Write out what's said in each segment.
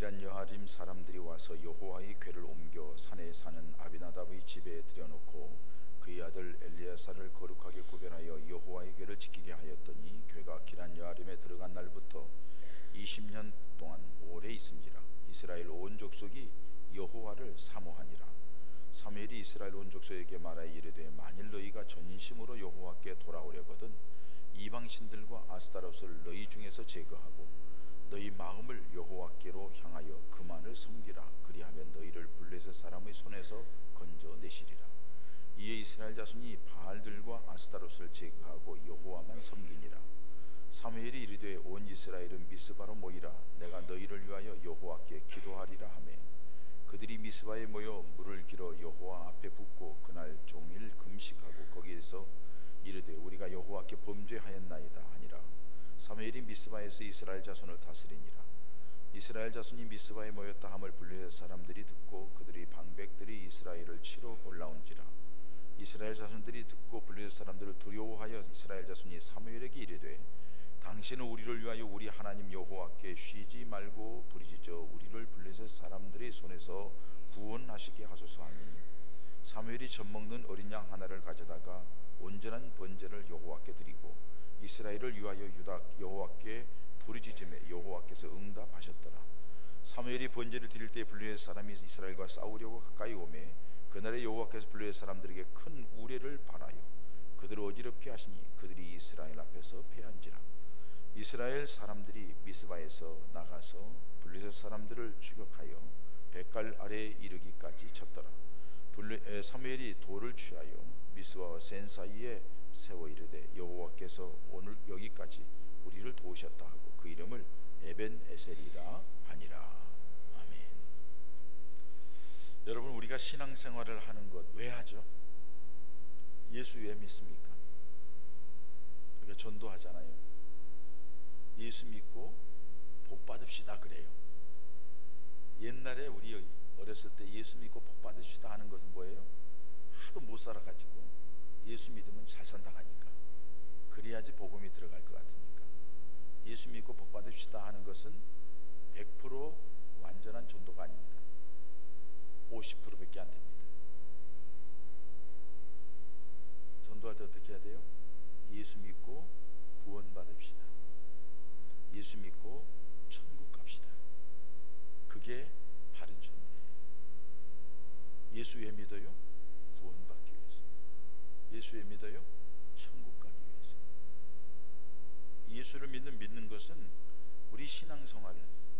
기란 여하림 사람들이 와서 여호와의 궤를 옮겨 산에 사는 아비나답의 집에 들여놓고 그의 아들 엘리야사를 거룩하게 구별하여 여호와의 궤를 지키게 하였더니 궤가 기란 여하림에 들어간 날부터 20년 동안 오래 있은지라. 이스라엘 온 족속이 여호와를 사모하니라. 사무엘이 이스라엘 온 족속에게 말하여 이르되 만일 너희가 전심으로 여호와께 돌아오려거든 이방 신들과 아스타롯을 너희 중에서 제거하고 너희 마음을 여호와께로 향하여 그만을 섬기라. 그리하면 너희를 블레셋 사람의 손에서 건져내시리라. 이에 이스라엘 자손이 바알들과 아스타롯을 제거하고 여호와만 섬기니라. 사무엘이 이르되 온 이스라엘은 미스바로 모이라. 내가 너희를 위하여 여호와께 기도하리라 하매. 그들이 미스바에 모여 물을 길어 여호와 앞에 붓고 그날 종일 금식하고 거기에서 이르되 우리가 여호와께 범죄하였나이다 사무엘이 미스바에서 이스라엘 자손을 다스리니라. 이스라엘 자손이 미스바에 모였다 함을 블레셋 사람들이 듣고 그들이 방백들이 이스라엘을 치러 올라온지라. 이스라엘 자손들이 듣고 블레셋 사람들을 두려워하여 이스라엘 자손이 사무엘에게 이르되 당신은 우리를 위하여 우리 하나님 여호와께 쉬지 말고 부르짖어 우리를 블레셋 사람들의 손에서 구원하시게 하소서 하니. 사무엘이 젖먹는 어린 양 하나를 가져다가 온전한 번제를 여호와께 드리고 이스라엘을 위하여 유다 여호와께 부르짖음에 여호와께서 응답하셨더라. 사무엘이 번제를 드릴 때 블레셋 사람이 이스라엘과 싸우려고 가까이 오매 그날에 여호와께서 블레셋 사람들에게 큰 우레를 발하여 그들을 어지럽게 하시니 그들이 이스라엘 앞에서 패한지라. 이스라엘 사람들이 미스바에서 나가서 블레셋 사람들을 추격하여 백갈 아래에 이르기까지 쳤더라 사무엘이 돌을 취하여 미스바와 센 사이에 세워 이르되 여호와께서 오늘 여기까지 우리를 도우셨다 하고 그 이름을 에벤 에셀이라 하니라 아멘 여러분 우리가 신앙생활을 하는 것 왜 하죠? 예수 왜 믿습니까? 우리가 전도하잖아요 예수 믿고 복 받읍시다 그래요. 옛날에 우리 어렸을 때 예수 믿고 복 받읍시다 하는 것은 뭐예요? 하도 못 살아가지고 예수 믿으면 잘 산다 하니까 그래야지 복음이 들어갈 것 같으니까 예수 믿고 복 받읍시다 하는 것은 100% 완전한 전도가 아닙니다. 50%밖에 안 됩니다. 전도할 때 어떻게 해야 돼요? 예수 믿고 구원 받읍시다. 예수 믿고 천국 갑시다. 그게. 예수 왜 믿어요? 구원받기 위해서. 예수 왜 믿어요? 천국 가기 위해서. 예수를 믿는 믿는 것은 우리 신앙 생활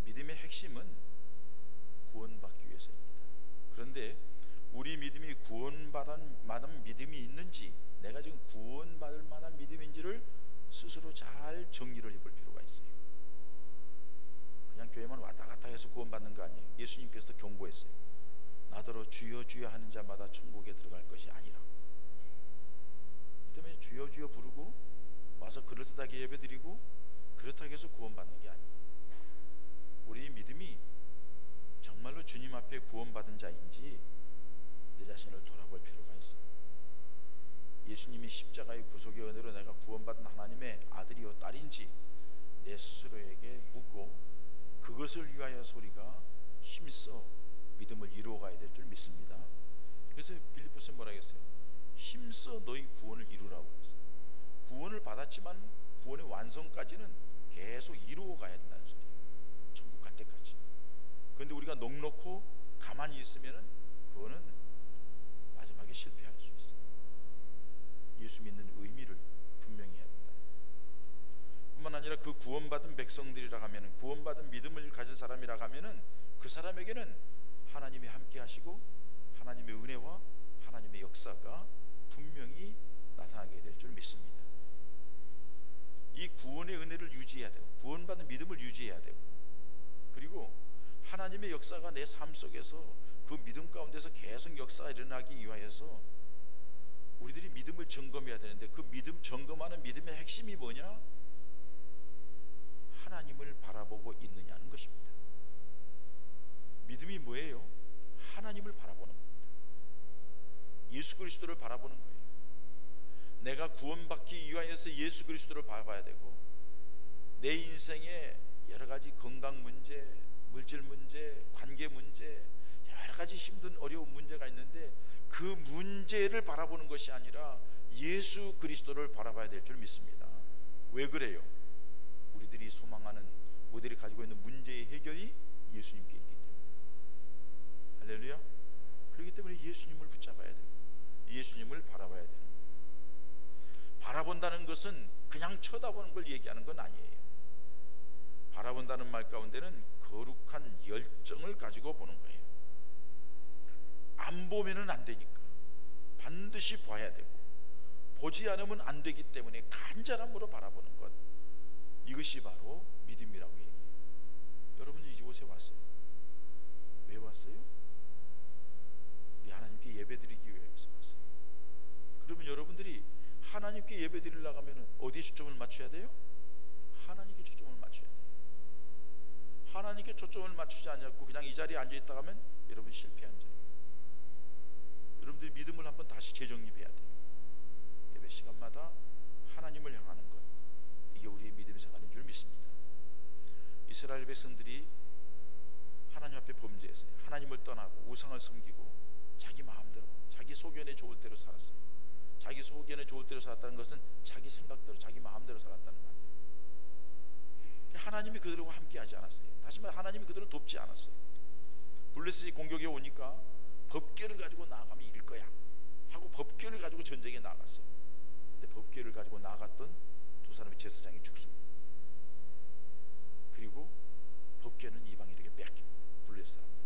믿음의 핵심은 구원받기 위해서입니다. 그런데 우리 믿음이 구원받은 만한 믿음이 있는지 내가 지금 구원받을 만한 믿음인지를 스스로 잘 정리를 해볼 필요가 있어요. 그냥 교회만 왔다 갔다 해서 구원받는 거 아니에요. 예수님께서도 경고했어요. 나더러 주여 주여 하는 자마다 천국에 들어갈 것이 아니라고. 그 때문에 주여 주여 부르고 와서 그럴듯하게 예배드리고 그렇다고 해서 구원받는 게 아니에요. 우리 믿음이 정말로 주님 앞에 구원받은 자인지 내 자신을 돌아볼 필요가 있어요. 예수님이 십자가의 구속의 은혜로 내가 구원받은 하나님의 아들이요 딸인지 내 스스로에게 묻고 그것을 위하여 소리가 힘써 믿음을 이루어 가야 될 줄 믿습니다. 그래서 빌리포스 뭐라 했어요? 힘써 너희 구원을 이루라고 했어요. 구원을 받았지만 구원의 완성까지는 계속 이루어 가야 된다는 소리예요. 천국 갈 때까지. 그런데 우리가 넉넉고 가만히 있으면은 그거는 마지막에 실패할 수 있어요. 예수 믿는 의미를 분명히 해야 된다. 뿐만 아니라 그 구원받은 백성들이라 하면은 구원받은 믿음을 가진 사람이라 하면은 그 사람에게는 하나님이 함께 하시고 하나님의 은혜와 하나님의 역사가 분명히 나타나게 될 줄 믿습니다. 이 구원의 은혜를 유지해야 되고 구원받은 믿음을 유지해야 되고 그리고 하나님의 역사가 내 삶 속에서 그 믿음 가운데서 계속 역사가 일어나기 위하여서 우리들이 믿음을 점검해야 되는데 그 믿음 점검하는 믿음의 핵심이 뭐냐? 하나님을 바라보고 있느냐는 것입니다. 믿음이 뭐예요? 하나님을 바라보는 겁니다. 예수 그리스도를 바라보는 거예요. 내가 구원받기 위하여서 예수 그리스도를 바라봐야 되고 내 인생의 여러 가지 건강 문제, 물질 문제, 가지 힘든 어려운 문제가 있는데 그 문제를 바라보는 것이 아니라 예수 그리스도를 바라봐야 될 줄 믿습니다. 왜 그래요? 우리들이 소망하는 우리들이 가지고 있는 문제의 해결이 예수님께 있기 할렐루야. 그렇기 때문에 예수님을 붙잡아야 되고 예수님을 바라봐야 되는 바라본다는 것은 그냥 쳐다보는 걸 얘기하는 건 아니에요. 바라본다는 말 가운데는 거룩한 열정을 가지고 보는 거예요. 안 보면은 안 되니까 반드시 봐야 되고 보지 않으면 안 되기 때문에 간절함으로 바라보는 것 이것이 바로 믿음이라고 얘기해요. 여러분 이곳에 왔어요. 왜 왔어요? 우리 하나님께 예배드리기 위해서 왔어요. 그러면 여러분들이 하나님께 예배드리려고 하면 어디에 초점을 맞춰야 돼요? 하나님께 초점을 맞춰야 돼요. 하나님께 초점을 맞추지 않고 그냥 이 자리에 앉아 있다 가면 여러분 실패한 자예요. 여러분들이 믿음을 한번 다시 재정립해야 돼요. 예배 시간마다 하나님을 향하는 것 이게 우리의 믿음 생활인 줄 믿습니다. 이스라엘 백성들이 하나님 앞에 범죄했어요. 하나님을 떠나고 우상을 섬기고 자기 마음대로 자기 소견에 좋을 대로 살았어요. 자기 소견에 좋을 대로 살았다는 것은 자기 생각대로 자기 마음대로 살았다는 말이에요. 하나님이 그들과 함께 하지 않았어요. 다시 말해 하나님이 그들을 돕지 않았어요. 블레셋이 공격에 오니까 법궤를 가지고 나아가면 이길 거야 하고 법궤를 가지고 전쟁에 나갔어요. 근데 법궤를 가지고 나갔던 두 사람의 제사장이 죽습니다. 그리고 법궤는 이방인에게 뺏깁니다. 블레셋 사람들.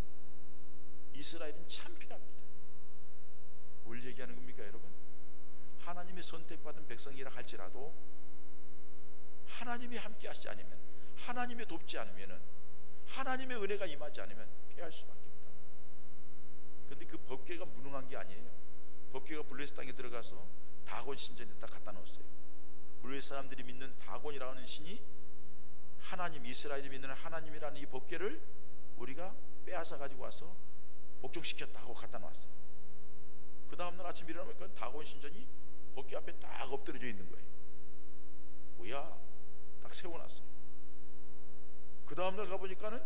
이스라엘은 참패합니다. 뭘 얘기하는 겁니까, 여러분? 하나님의 선택받은 백성이라 할지라도 하나님이 함께 하시지 않으면 하나님이 돕지 않으면 하나님의 은혜가 임하지 않으면 패할 수밖에 없다. 근데 그 법궤가 무능한 게 아니에요. 법궤가 블레스 땅에 들어가서 다곤 신전에다 갖다 놓았어요. 블레스 사람들이 믿는 다곤이라는 신이 하나님 이스라엘이 믿는 하나님이라는 이 법궤를 우리가 빼앗아 가지고 와서 복종시켰다 하고 갖다 놨어요. 그 다음날 아침 일어나니까 다곤 신전이 법궤 앞에 딱 엎드려져 있는 거예요. 뭐야? 딱 세워놨어요. 그 다음날 가보니까는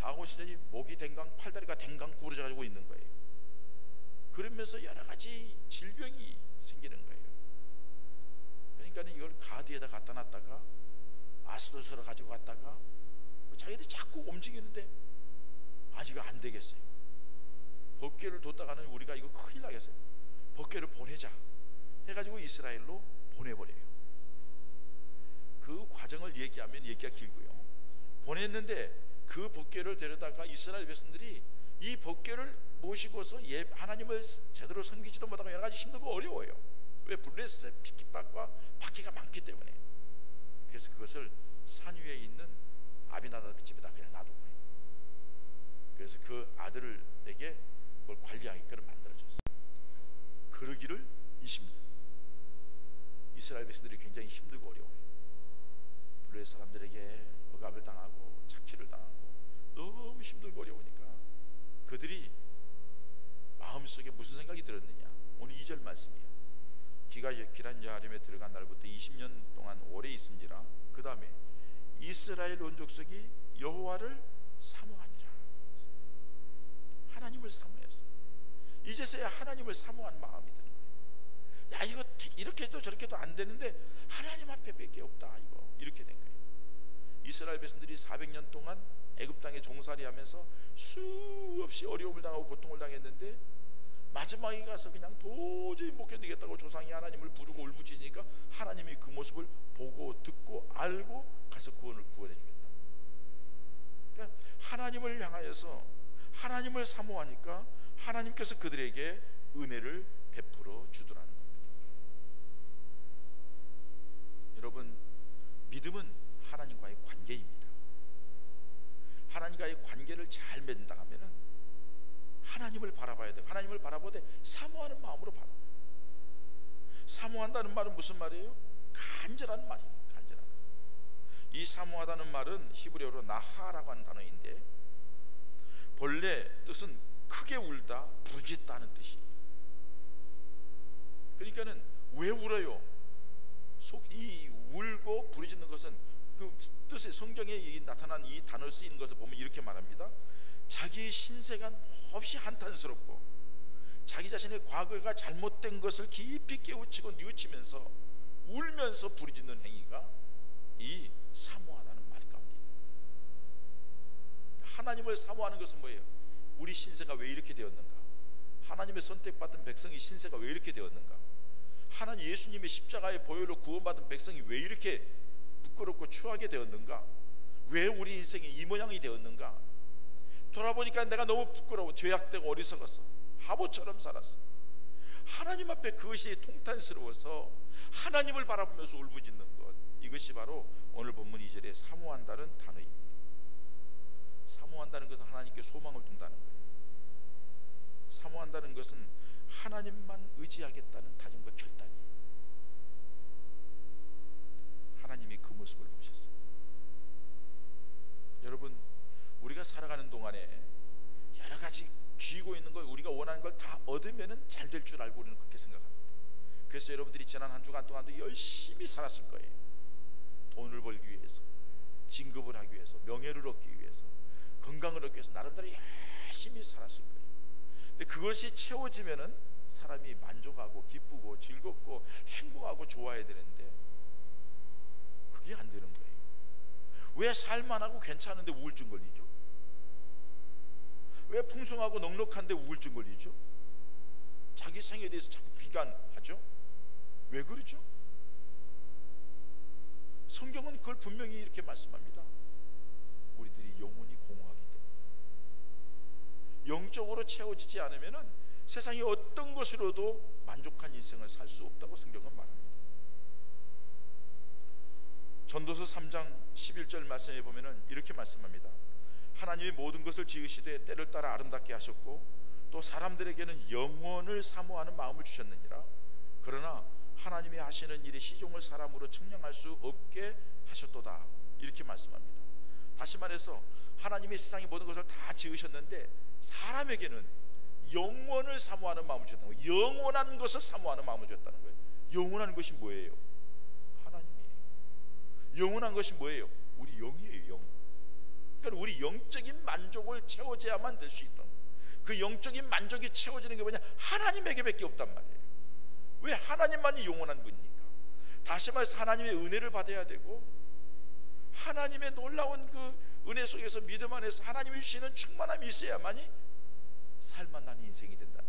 다곤 신전이 목이 댕강, 팔다리가 댕강 구부러져 가지고 있는 거예요. 그러면서 여러 가지 질병이 생기는 거예요. 그러니까 이걸 가드에다 갖다 놨다가 아스도스로 가지고 갔다가 자기들이 자꾸 움직이는데 아 이거 안 되겠어요. 법궤를 뒀다가는 우리가 이거 큰일 나겠어요. 법궤를 보내자 해가지고 이스라엘로 보내버려요. 그 과정을 얘기하면 얘기가 길고요. 보냈는데 그 법궤를 데려다가 이스라엘 백성들이 이 법궤를 모시고서 예, 하나님을 제대로 섬기지도 못하고 여러 가지 힘들고 어려워요. 왜 블레셋 피키박과 바퀴가 많기 때문에. 그래서 그것을 산 위에 있는 아비나답의 집에다 그냥 놔둔 거예요. 그래서 그 아들에게 그걸 관리하게끔 만들어줬어요. 그러기를 20년. 이스라엘 백성들이 굉장히 힘들고 어려워요. 블레셋 사람들에게 억압을 당하고 착취를 당하고 너무 힘들고 어려우니까 그들이 마음속에 무슨 생각이 들었느냐 오늘 2절 말씀이에요 기가 기란 여하림에 들어간 날부터 20년 동안 오래 있은지라 그 다음에 이스라엘 온 족속이 여호와를 사모하니라 하나님을 사모했어 이제서야 하나님을 사모한 마음이 드는 거예요. 야 이거 이렇게 해도 저렇게 해도 안 되는데 하나님 앞에 밖에 없다 이거. 이렇게 된 거예요. 이스라엘 백성들이 400년 동안 애굽 땅에 종살이 하면서 수없이 어려움을 당하고 고통을 당했는데 마지막에 가서 그냥 도저히 못 견디겠다고 조상이 하나님을 부르고 울부짖으니까 하나님이 그 모습을 보고 듣고 알고 가서 구원을 구원해 주겠다. 그러니까 하나님을 향하여서 하나님을 사모하니까 하나님께서 그들에게 은혜를 베풀어 주더라는 겁니다. 여러분 믿음은 하나님과의 관계입니다. 하나님과의 관계를 잘 맺는다 하면은 하나님을 바라봐야 돼. 하나님을 바라보되 사모하는 마음으로 바라봐요. 사모한다는 말은 무슨 말이에요? 간절한 말이에요. 간절한. 이 사모하다는 말은 히브리어로 나하라고 하는 단어인데 본래 뜻은 크게 울다, 부르짖다는 뜻이에요. 그러니까는 왜 울어요? 속이 울고 부르짖는 것은 그 뜻의 성경에 나타난 이 단어를 쓰이는 것을 보면 이렇게 말합니다. 자기 신세가 몹시 한탄스럽고 자기 자신의 과거가 잘못된 것을 깊이 깨우치고 뉘우치면서 울면서 부르짖는 행위가 이 사모하다는 말 가운데 있는 거예요. 하나님을 사모하는 것은 뭐예요? 우리 신세가 왜 이렇게 되었는가? 하나님의 선택받은 백성이 신세가 왜 이렇게 되었는가? 하나님 예수님의 십자가의 보혈로 구원받은 백성이 왜 이렇게 부끄럽고 추하게 되었는가? 왜 우리 인생이 이 모양이 되었는가? 돌아보니까 내가 너무 부끄러워 죄악되고 어리석었어 바보처럼 살았어 하나님 앞에 그것이 통탄스러워서 하나님을 바라보면서 울부짖는 것 이것이 바로 오늘 본문 2절에 사모한다는 단어입니다 사모한다는 것은 하나님께 소망을 둔다는 거예요 사모한다는 것은 하나님만 의지하겠다는 다짐과 결단이 하나님이 그 모습을 보셨어요 여러분 우리가 살아가는 동안에 여러 가지 쥐고 있는 걸 우리가 원하는 걸 다 얻으면은 잘 될 줄 알고 우리는 그렇게 생각합니다. 그래서 여러분들이 지난 한 주간 동안도 열심히 살았을 거예요. 돈을 벌기 위해서, 진급을 하기 위해서, 명예를 얻기 위해서, 건강을 얻기 위해서 나름대로 열심히 살았을 거예요. 근데 그것이 채워지면은 사람이 만족하고 기쁘고 즐겁고 행복하고 좋아야 되는데 그게 안 되는 거예요. 왜 살만하고 괜찮은데 우울증 걸리죠? 왜 풍성하고 넉넉한데 우울증 걸리죠? 자기 생에 대해서 자꾸 비관하죠? 왜 그러죠? 성경은 그걸 분명히 이렇게 말씀합니다. 우리들이 영혼이 공허하기 때문에 영적으로 채워지지 않으면 세상의 어떤 것으로도 만족한 인생을 살 수 없다고 성경은 말합니다. 전도서 3장 11절 말씀에 보면은 이렇게 말씀합니다. 하나님이 모든 것을 지으시되 때를 따라 아름답게 하셨고 또 사람들에게는 영원을 사모하는 마음을 주셨느니라. 그러나 하나님이 하시는 일이 시종을 사람으로 측량할 수 없게 하셨도다. 이렇게 말씀합니다. 다시 말해서 하나님이 세상의 모든 것을 다 지으셨는데 사람에게는 영원을 사모하는 마음을 거예요. 영원한 것을 사모하는 마음을 주셨다는 거예요. 영원한 것이 뭐예요? 하나님이에요. 영원한 것이 뭐예요? 우리 영이에요, 영. 그러니까 우리 영적인 만족을 채워져야만 될 수 있다. 그 영적인 만족이 채워지는 게 뭐냐? 하나님에게밖에 없단 말이에요. 왜 하나님만이 영원한 분입니까? 다시 말해서 하나님의 은혜를 받아야 되고 하나님의 놀라운 그 은혜 속에서 믿음 안에서 하나님이 주시는 충만함이 있어야만이 살만한 인생이 된다.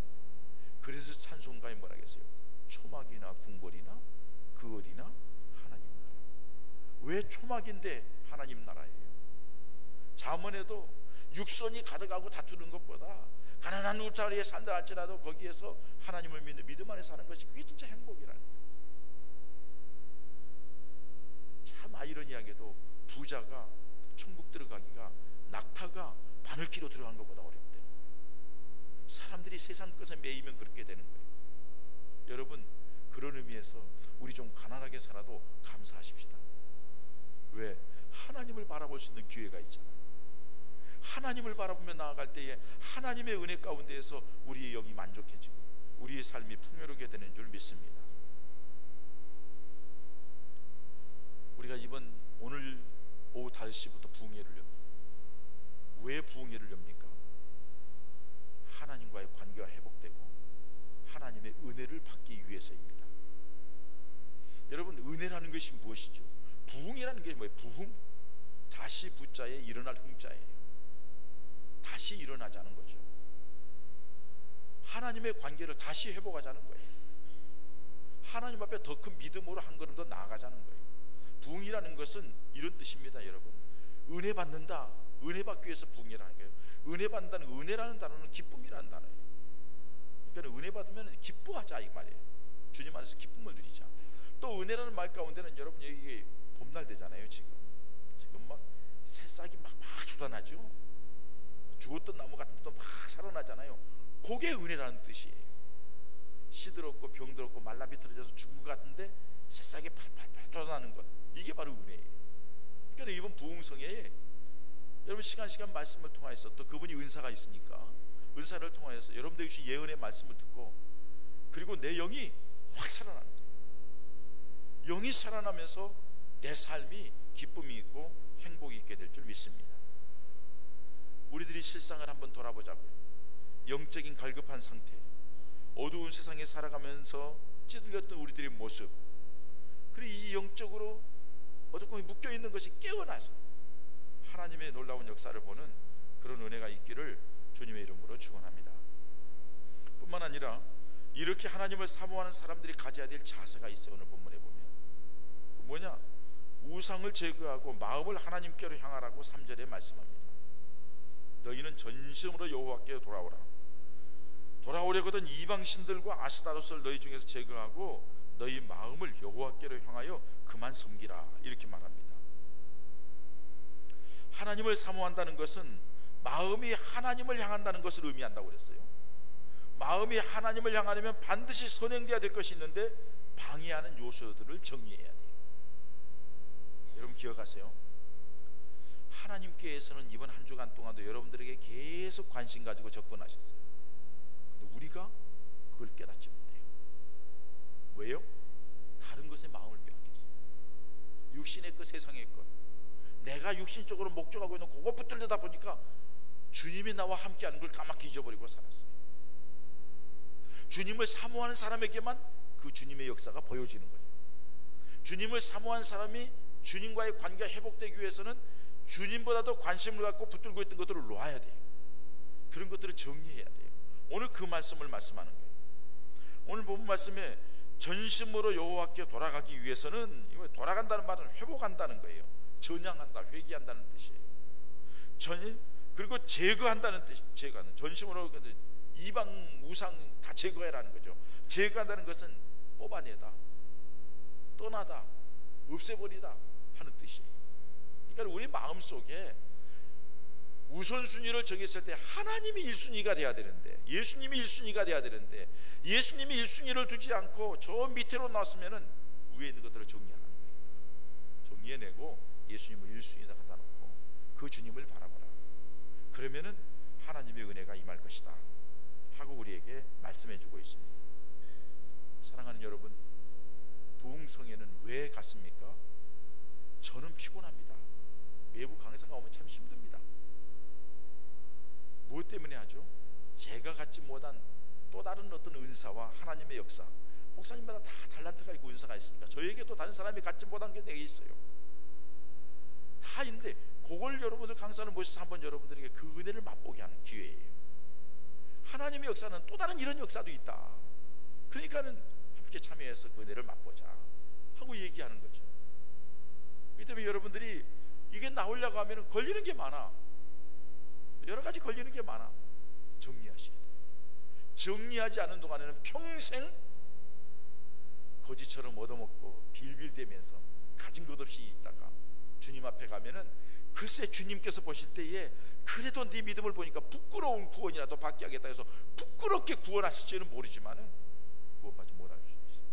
그래서 찬송가에 뭐라 했어요? 초막이나 궁궐이나 그 어디나 하나님 나라. 왜 초막인데 하나님 나라예요? 자문에도 육선이 가득하고 다투는 것보다 가난한 울타리에 산다 할지라도 거기에서 하나님을 믿는 믿음 안에 사는 것이 그게 진짜 행복이라는 거예요. 참 아이러니하게도 부자가 천국 들어가기가 낙타가 바늘기로 들어간 것보다 어렵대요. 사람들이 세상 것에 매이면 그렇게 되는 거예요. 여러분 그런 의미에서 우리 좀 가난하게 살아도 감사하십시다. 왜? 하나님을 바라볼 수 있는 기회가 있잖아요. 하나님을 바라보며 나아갈 때에 하나님의 은혜 가운데에서 우리의 영이 만족해지고 우리의 삶이 풍요롭게 되는 줄 믿습니다. 우리가 이번 오늘 오후 5시부터 부흥회를 엽니다. 왜 부흥회를 엽니까? 하나님과의 관계가 회복되고 하나님의 은혜를 받기 위해서입니다. 여러분 은혜라는 것이 무엇이죠? 부흥이라는 게 뭐예요? 부흥 다시 부자에 일어날 흥자예요. 다시 일어나자는 거죠. 하나님의 관계를 다시 회복하자는 거예요. 하나님 앞에 더 큰 믿음으로 한 걸음 더 나아가자는 거예요. 부흥이라는 것은 이런 뜻입니다, 여러분. 은혜 받는다. 은혜 받기 위해서 부흥이라는 거예요. 은혜 받는다는 은혜라는 단어는 기쁨이라는 단어예요. 그러니까 은혜 받으면 기뻐하자 이 말이에요. 주님 안에서 기쁨을 누리자. 또 은혜라는 말 가운데는 여러분 이게 봄날 되잖아요, 지금. 지금 막 새싹이 막, 막 쏟아나죠. 죽었던 나무 같은 데도 막 살아나잖아요. 그게 은혜라는 뜻이에요. 시들었고 병들었고 말라 비틀어져서 죽은 것 같은데 새싹이 팔팔팔 돋아나는 것. 이게 바로 은혜예요. 그러니까 이번 부흥성에 여러분 시간 시간 말씀을 통하여서 또 그분이 은사가 있으니까 은사를 통하여서 여러분들이 주신 예언의 말씀을 듣고 그리고 내 영이 확 살아나는. 영이 살아나면서 내 삶이 기쁨이 있고 행복이 있게 될 줄 믿습니다. 우리들이 우리 실상을 한번 돌아보자고요. 영적인 갈급한 상태, 어두운 세상에 살아가면서 찌들렸던 우리들의 모습, 그리고 이 영적으로 어둡고 묶여 있는 것이 깨어나서 하나님의 놀라운 역사를 보는 그런 은혜가 있기를 주님의 이름으로 축원합니다. 뿐만 아니라 이렇게 하나님을 사모하는 사람들이 가져야 될 자세가 있어요. 오늘 본문에 보면 그 뭐냐? 우상을 제거하고 마음을 하나님께로 향하라고 3절에 말씀합니다. 너희는 전심으로 여호와께 돌아오라. 돌아오려거든 이방 신들과 아스타로스를 너희 중에서 제거하고 너희 마음을 여호와께로 향하여 그만 섬기라 이렇게 말합니다. 하나님을 사모한다는 것은 마음이 하나님을 향한다는 것을 의미한다고 그랬어요. 마음이 하나님을 향하려면 반드시 선행돼야 될 것이 있는데 방해하는 요소들을 정리해야 돼요. 여러분 기억하세요? 하나님께서는 이번 한 주간 동안도 여러분들에게 계속 관심 가지고 접근하셨어요. 근데 우리가 그걸 깨닫지 못해요. 왜요? 다른 것에 마음을 빼앗겼어요. 육신의 것, 세상의 것. 내가 육신적으로 목적하고 있는 그것 붙들려다 보니까 주님이 나와 함께하는 걸 까맣게 잊어버리고 살았어요. 주님을 사모하는 사람에게만 그 주님의 역사가 보여지는 거예요. 주님을 사모한 사람이 주님과의 관계가 회복되기 위해서는 주님보다도 관심을 갖고 붙들고 있던 것들을 놓아야 돼요. 그런 것들을 정리해야 돼요. 오늘 그 말씀을 말씀하는 거예요. 오늘 본 말씀에 전심으로 여호와께 돌아가기 위해서는 돌아간다는 말은 회복한다는 거예요. 전향한다, 회개한다는 뜻이에요. 전 그리고 제거한다는 뜻, 제거하는 전심으로 이방 우상 다 제거해라는 거죠. 제거한다는 것은 뽑아내다, 떠나다, 없애버리다 하는 뜻이에요. 그러니까 우리 마음 속에 우선순위를 정했을 때 하나님이 1순위가 돼야 되는데 예수님이 1순위가 돼야 되는데 예수님이 1순위를 두지 않고 저 밑으로 나왔으면 위에 있는 것들을 정리하는 거예요. 정리해내고 예수님을 1순위에다 갖다 놓고 그 주님을 바라보라. 그러면은 하나님의 은혜가 임할 것이다. 하고 우리에게 말씀해 주고 있습니다. 사랑하는 여러분, 부흥성에는 왜 갔습니까? 저는 피곤합니다. 외부 강사가 오면 참 힘듭니다. 무엇 때문에 하죠? 제가 갖지 못한 또 다른 어떤 은사와 하나님의 역사. 목사님마다 다 달란트가 있고 은사가 있으니까 저에게도 다른 사람이 갖지 못한 게 내게 있어요. 다 있는데 그걸 여러분들 강사를 모셔서 한번 여러분들에게 그 은혜를 맛보게 하는 기회예요. 하나님의 역사는 또 다른 이런 역사도 있다. 그러니까는 함께 참여해서 그 은혜를 맛보자 하고 얘기하는 거죠. 이 때문에 여러분들이 이게 나오려고 하면 걸리는 게 많아. 여러 가지 걸리는 게 많아. 정리하셔야 돼. 정리하지 않은 동안에는 평생 거지처럼 얻어먹고 빌빌대면서 가진 것 없이 있다가 주님 앞에 가면은 글쎄 주님께서 보실 때에 그래도 네 믿음을 보니까 부끄러운 구원이라도 받게 하겠다 해서 부끄럽게 구원하실지는 모르지만은 구원받지 못할 수 있어요.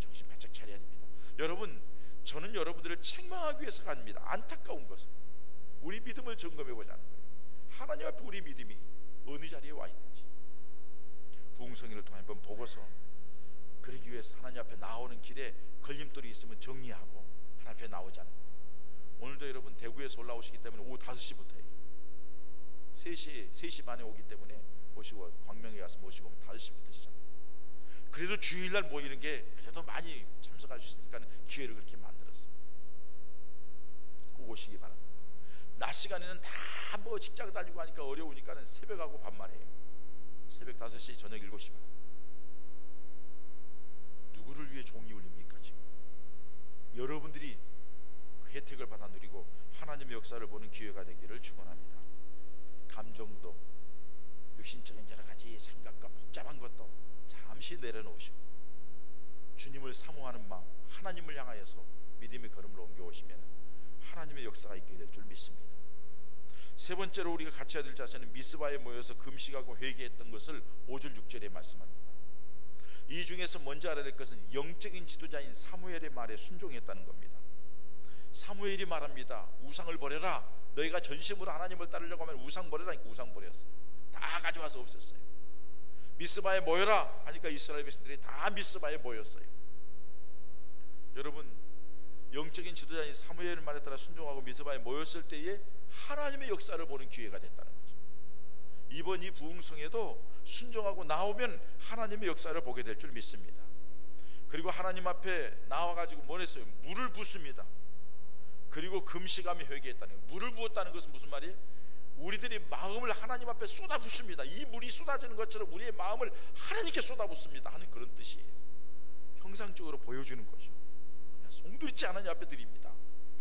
정신 바짝 차려야 됩니다. 여러분, 저는 여러분들을 책망하기 위해서가 아닙니다. 안타까운 것은 우리 믿음을 점검해 보자는 거예요. 하나님 앞에 우리 믿음이 어느 자리에 와 있는지 부흥성의를 통해 한번 보고서 그러기 위해서 하나님 앞에 나오는 길에 걸림돌이 있으면 정리하고 하나님 앞에 나오자는 거예요. 오늘도 여러분 대구에서 올라오시기 때문에 오후 5시부터예요. 3시, 3시 반에 오기 때문에 모시고 광명에 가서 모시고 오면 5시부터 시작. 그래도 주일날 모이는 게 그래도 많이 참석할 수 있으니까 기회를 그렇게 만들었어요. 꼭 오시기 바랍니다. 낮 시간에는 다 뭐 직장 다니고 하니까 어려우니까는 새벽하고 밤만 해요. 새벽 5시, 저녁 7시 반. 누구를 위해 종이 울립니까, 지금? 여러분들이 혜택을 받아 누리고 하나님의 역사를 보는 기회가 되기를 축원합니다. 감정도 육신적인 여러 가지 생각과 복잡한 것도 잠시 내려놓으시고 주님을 사모하는 마음, 하나님을 향하여서 믿음의 걸음을 옮겨 오시면 하나님의 역사가 있게 될 줄 믿습니다. 세 번째로 우리가 해야 될 자세는 미스바에 모여서 금식하고 회개했던 것을 5절 6절에 말씀합니다. 이 중에서 먼저 알아야 될 것은 영적인 지도자인 사무엘의 말에 순종했다는 겁니다. 사무엘이 말합니다. 우상을 버려라. 너희가 전심으로 하나님을 따르려고 하면 우상 버려라 니까 우상 버렸어요. 다 가져와서 없앴어요. 미스바에 모여라 하니까 이스라엘 백성들이 다 미스바에 모였어요. 여러분 영적인 지도자인 사무엘의 말에 따라 순종하고 미스바에 모였을 때에 하나님의 역사를 보는 기회가 됐다는 거죠. 이번 이 부흥성에도 순종하고 나오면 하나님의 역사를 보게 될 줄 믿습니다. 그리고 하나님 앞에 나와 가지고 뭘 했어요? 물을 붓습니다. 그리고 금시감이 회개했다는 거예요. 물을 부었다는 것은 무슨 말이에요? 우리들이 마음을 하나님 앞에 쏟아붓습니다. 이 물이 쏟아지는 것처럼 우리의 마음을 하나님께 쏟아붓습니다. 하는 그런 뜻이에요. 형상적으로 보여주는 거죠. 송두리째 하나님 앞에 드립니다.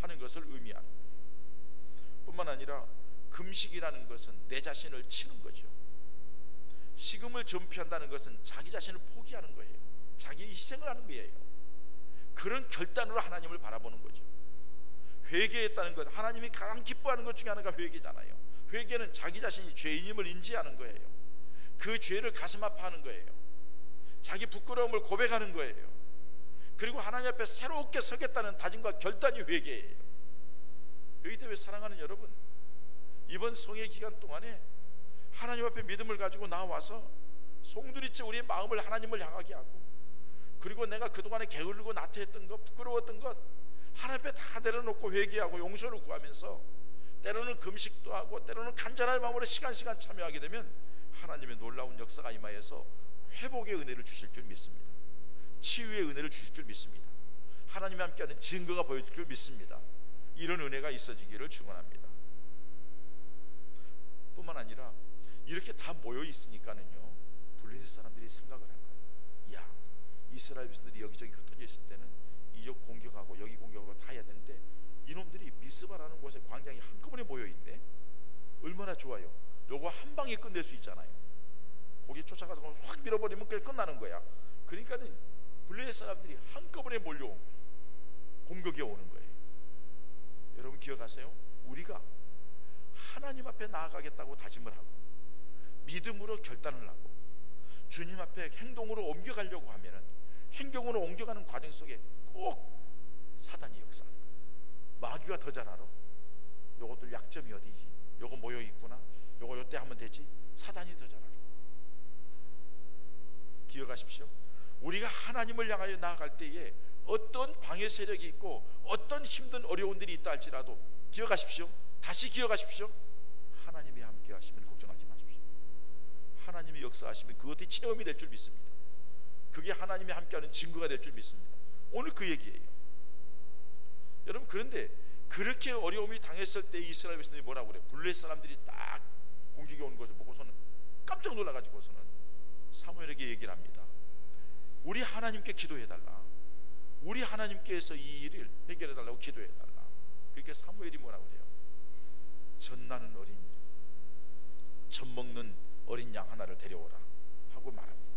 하는 것을 의미하는 거예요. 뿐만 아니라 금식이라는 것은 내 자신을 치는 거죠. 식음을 전피한다는 것은 자기 자신을 포기하는 거예요. 자기 희생을 하는 거예요. 그런 결단으로 하나님을 바라보는 거죠. 회개했다는 것, 하나님이 가장 기뻐하는 것 중에 하나가 회개잖아요. 회개는 자기 자신이 죄인임을 인지하는 거예요. 그 죄를 가슴 아파하는 거예요. 자기 부끄러움을 고백하는 거예요. 그리고 하나님 앞에 새롭게 서겠다는 다짐과 결단이 회개예요. 그렇기 때문에 사랑하는 여러분, 이번 성의 기간 동안에 하나님 앞에 믿음을 가지고 나와서 송두리째 우리의 마음을 하나님을 향하게 하고 그리고 내가 그동안에 게을르고 나태했던 것 부끄러웠던 것 하나님 앞에 다 내려놓고 회개하고 용서를 구하면서 때로는 금식도 하고 때로는 간절한 마음으로 시간 시간 참여하게 되면 하나님의 놀라운 역사가 임하여서 회복의 은혜를 주실 줄 믿습니다. 치유의 은혜를 주실 줄 믿습니다. 하나님과 함께하는 증거가 보여질 줄 믿습니다. 이런 은혜가 있어지기를 축원합니다. 뿐만 아니라 이렇게 다 모여 있으니까는요 블레셋 사람들이 생각을 한 거예요. 야 이스라엘 백성들이 여기저기 흩어져 있을 때는 이쪽 공격하고 여기 공격하고 다 해야 되는데 이놈들이 미스바라는 곳에 광장이 한꺼번에 모여 있네. 얼마나 좋아요. 요거 한 방에 끝낼 수 있잖아요. 거기 쫓아가서 확 밀어버리면 그게 끝나는 거야. 그러니까는 블레셋 사람들이 한꺼번에 몰려온 거예요. 공격에 오는 거예요. 여러분 기억하세요? 우리가 하나님 앞에 나아가겠다고 다짐을 하고 믿음으로 결단을 하고 주님 앞에 행동으로 옮겨가려고 하면은 행동으로 옮겨가는 과정 속에 꼭 사단이 역사하는 거예요. 마귀가 더 잘 알아. 요것들 약점이 어디지? 요거 모여 있구나. 요거 요때 하면 되지. 사단이 더 잘 알아. 기억하십시오. 우리가 하나님을 향하여 나아갈 때에 어떤 방해 세력이 있고 어떤 힘든 어려운 일이 있다 할지라도 기억하십시오. 다시 기억하십시오. 하나님이 함께 하시면 걱정하지 마십시오. 하나님이 역사하시면 그것이 체험이 될 줄 믿습니다. 그게 하나님이 함께하는 증거가 될 줄 믿습니다. 오늘 그 얘기예요. 여러분 그런데 그렇게 어려움이 당했을 때 이스라엘 백성들이 뭐라고 그래? 블레 사람들이 딱 공격이 오는 것을 보고서는 깜짝 놀라가지고서는 사무엘에게 얘기를 합니다. 우리 하나님께 기도해달라. 우리 하나님께서 이 일을 해결해달라고 기도해달라. 그렇게 사무엘이 뭐라고 그래요? 전나는 어린 젖 먹는 어린 양 하나를 데려오라 하고 말합니다.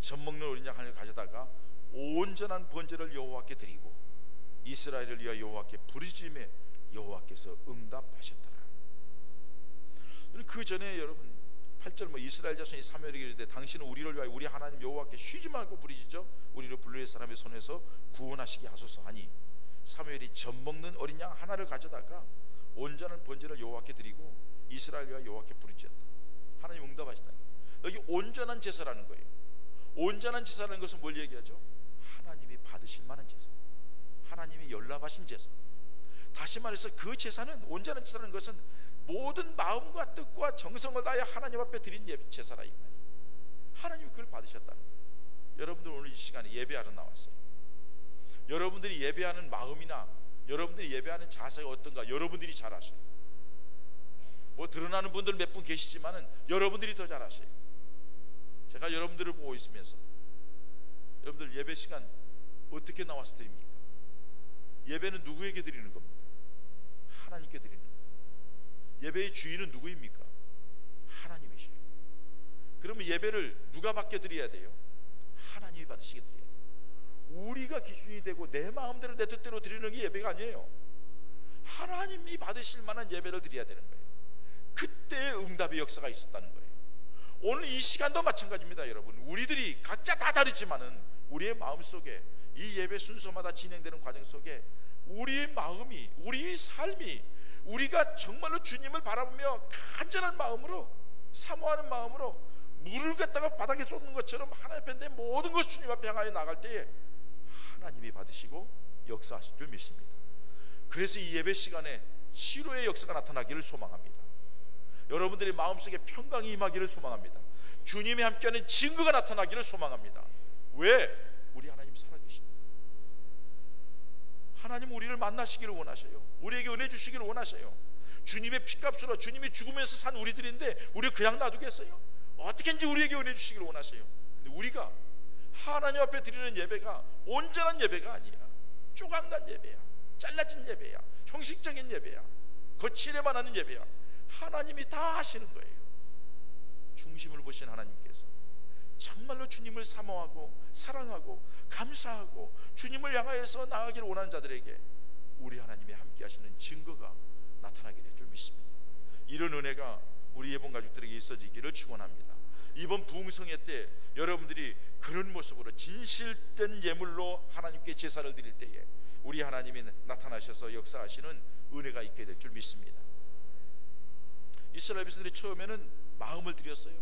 젖 먹는 어린 양 하나를 가져다가 온전한 번제를 여호와께 드리고 이스라엘을 위하여 여호와께 부르짖음에 여호와께서 응답하셨더라. 그 전에 여러분 8절 뭐 이스라엘 자손이 사무엘에게 이르되 당신은 우리를 위하여 우리 하나님 여호와께 쉬지 말고 부르짖어 우리를 블루의 사람의 손에서 구원하시게 하소서 하니 사무엘이 젖 먹는 어린 양 하나를 가져다가 온전한 번제를 여호와께 드리고 이스라엘 위하여 여호와께 부르짖었다. 하나님 응답하시다. 여기 온전한 제사라는 거예요. 온전한 제사라는 것은 뭘 얘기하죠? 하나님이 받으실 만한 제사. 하나님이 연락하신 제사. 다시 말해서 그 제사는 온전한 제사라는 것은 모든 마음과 뜻과 정성을 다해 하나님 앞에 드린 예, 제사라 이 말이. 하나님이 그걸 받으셨다는 거예요. 여러분들 오늘 이 시간에 예배하러 나왔어요. 여러분들이 예배하는 마음이나 여러분들이 예배하는 자세가 어떤가 여러분들이 잘 아셔요. 뭐 드러나는 분들 몇 분 계시지만은 여러분들이 더 잘 아셔요. 제가 여러분들을 보고 있으면서 여러분들 예배 시간 어떻게 나와서 드립니까? 예배는 누구에게 드리는 겁니까? 하나님께 드리는. 예배의 주인은 누구입니까? 하나님이시요. 그러면 예배를 누가 받게 드려야 돼요? 하나님이 받으시게 드려야 돼요. 우리가 기준이 되고 내 마음대로 내 뜻대로 드리는 게 예배가 아니에요. 하나님이 받으실 만한 예배를 드려야 되는 거예요. 그때 응답의 역사가 있었다는 거예요. 오늘 이 시간도 마찬가지입니다, 여러분. 우리들이 각자 다 다르지만은 우리의 마음 속에 이 예배 순서마다 진행되는 과정 속에 우리의 마음이, 우리의 삶이 우리가 정말로 주님을 바라보며 간절한 마음으로 사모하는 마음으로 물을 갖다가 바닥에 쏟는 것처럼 하나님 앞에 내 모든 것 주님 앞에 향하여 나갈 때에 하나님이 받으시고 역사하실 줄 믿습니다. 그래서 이 예배 시간에 치료의 역사가 나타나기를 소망합니다. 여러분들의 마음속에 평강이 임하기를 소망합니다. 주님이 함께하는 증거가 나타나기를 소망합니다. 왜? 우리 하나님 살아계십니까? 하나님 우리를 만나시기를 원하셔요. 우리에게 은혜 주시기를 원하셔요. 주님의 피값으로 주님이 죽으면서 산 우리들인데 우리 그냥 놔두겠어요? 어떻게든지 우리에게 은혜 주시기를 원하셔요. 근데 우리가 하나님 앞에 드리는 예배가 온전한 예배가 아니야. 조각난 예배야. 잘라진 예배야. 형식적인 예배야. 거칠에만 하는 예배야. 하나님이 다 하시는 거예요. 중심을 보신 하나님께서 정말로 주님을 사모하고 사랑하고 감사하고 주님을 향하여서 나아가기를 원하는 자들에게 우리 하나님이 함께 하시는 증거가 나타나게 될 줄 믿습니다. 이런 은혜가 우리 예본 가족들에게 있어지기를 축원합니다. 이번 부흥성회 때 여러분들이 그런 모습으로 진실된 예물로 하나님께 제사를 드릴 때에 우리 하나님이 나타나셔서 역사하시는 은혜가 있게 될 줄 믿습니다. 이스라엘 백성들이 처음에는 마음을 들였어요.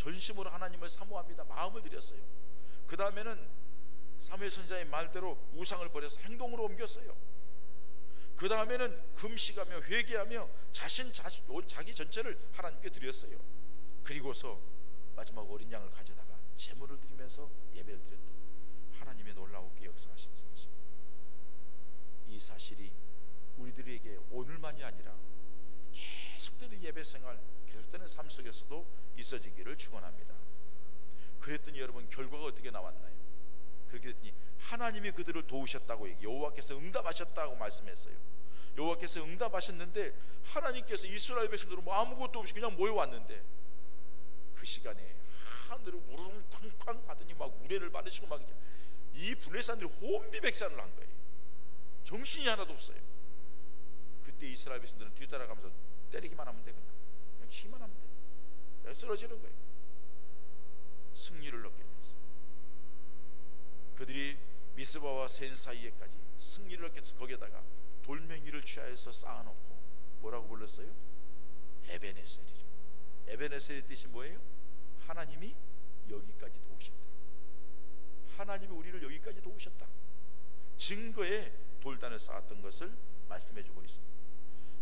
전심으로 하나님을 사모합니다. 마음을 들였어요. 그 다음에는 사무엘 선자의 말대로 우상을 버려서 행동으로 옮겼어요. 그 다음에는 금식하며 회개하며 자신 자신 자기 전체를 하나님께 드렸어요. 그리고서 마지막 어린 양을 가져다가 제물을 드리면서 예배를 드렸던 하나님의 놀라우게 역사하신 사실. 이 사실이 우리들에게 오늘만이 아니라 계속되는 예배 생활, 계속되는 삶 속에서도 있어지기를 축원합니다. 그랬더니 여러분 결과가 어떻게 나왔나요? 그렇게 됐더니 하나님이 그들을 도우셨다고 여호와께서 응답하셨다고 말씀했어요. 여호와께서 응답하셨는데 하나님께서 이스라엘 백성들은 뭐 아무것도 없이 그냥 모여 왔는데 그 시간에 하늘을 우르릉 쾅쾅 하더니 막 우레를 받으시고 막이 블레산들이 혼비백산을 한 거예요. 정신이 하나도 없어요. 그때 이스라엘 백성들은 뒤따라가면서 때리기만 하면 돼 그냥 그냥 힘만 하면 돼 쓰러지는 거예요. 승리를 얻게 됐어요. 그들이 미스바와 센 사이에까지 승리를 얻게 돼서 거기에다가 돌멩이를 취하여서 쌓아놓고 뭐라고 불렀어요? 에베네셀이죠. 에베네셀의 뜻이 뭐예요? 하나님이 여기까지 도우셨다. 하나님이 우리를 여기까지 도우셨다. 증거에 돌단을 쌓았던 것을 말씀해 주고 있습니다.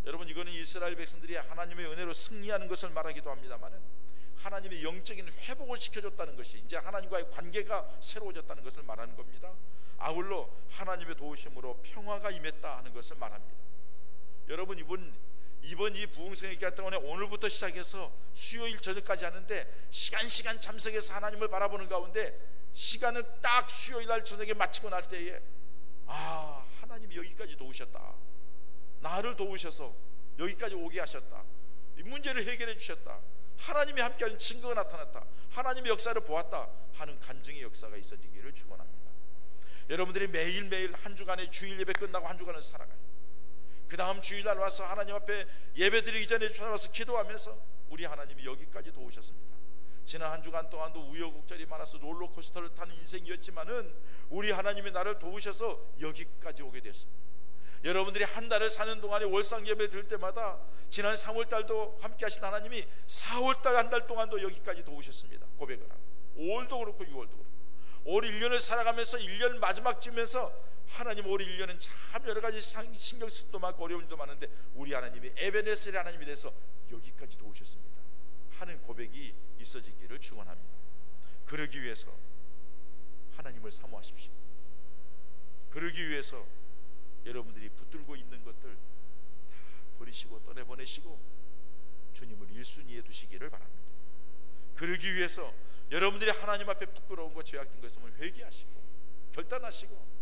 여러분 이거는 이스라엘 백성들이 하나님의 은혜로 승리하는 것을 말하기도 합니다만은 하나님의 영적인 회복을 시켜줬다는 것이 이제 하나님과의 관계가 새로워졌다는 것을 말하는 겁니다. 아울러 하나님의 도우심으로 평화가 임했다 하는 것을 말합니다. 여러분 이번 이번 이 부흥성의 기간 동안에 오늘부터 시작해서 수요일 저녁까지 하는데 시간 시간 참석해서 하나님을 바라보는 가운데 시간을 딱 수요일 날 저녁에 마치고 날 때에 아 하나님이 여기까지 도우셨다. 나를 도우셔서 여기까지 오게 하셨다. 이 문제를 해결해 주셨다. 하나님이 함께하는 증거가 나타났다. 하나님의 역사를 보았다 하는 간증의 역사가 있어지기를 축원합니다. 여러분들이 매일매일 한 주간의 주일 예배 끝나고 한 주간을 살아가요. 그 다음 주일날 와서 하나님 앞에 예배 드리기 전에 찾아와서 기도하면서 우리 하나님이 여기까지 도우셨습니다. 지난 한 주간 동안도 우여곡절이 많아서 롤러코스터를 타는 인생이었지만은 우리 하나님이 나를 도우셔서 여기까지 오게 됐습니다. 여러분들이 한 달을 사는 동안에 월상 예배 들 때마다 지난 3월 달도 함께 하신 하나님이 4월 달 한 달 동안도 여기까지 도우셨습니다. 고백을 하고 5월도 그렇고 6월도 그렇고 올 1년을 살아가면서 1년 마지막쯤에서 하나님 올 1년은 참 여러 가지 신경 쓸 것도 많고 어려움도 많은데 우리 하나님이 에베네셀의 하나님이 돼서 여기까지 도우셨습니다. 하는 고백이 있어지기를 축원합니다. 그러기 위해서 하나님을 사모하십시오. 그러기 위해서 여러분들이 붙들고 있는 것들 다 버리시고 떠내보내시고 주님을 1순위에 두시기를 바랍니다. 그러기 위해서 여러분들이 하나님 앞에 부끄러운 것, 죄악된 것 있으면 회개하시고 결단하시고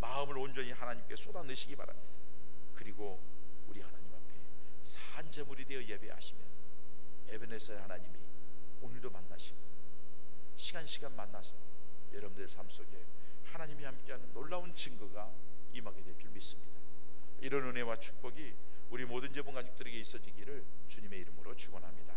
마음을 온전히 하나님께 쏟아내시기 바랍니다. 그리고 우리 하나님 앞에 산재물이 되어 예배하시면 에베네서의 하나님이 오늘도 만나시고 시간 시간 만나서 여러분들의 삶 속에 하나님이 함께하는 놀라운 증거가 임하게 될 줄 믿습니다. 이런 은혜와 축복이 우리 모든 제본 가족들에게 있어지기를 주님의 이름으로 축원합니다.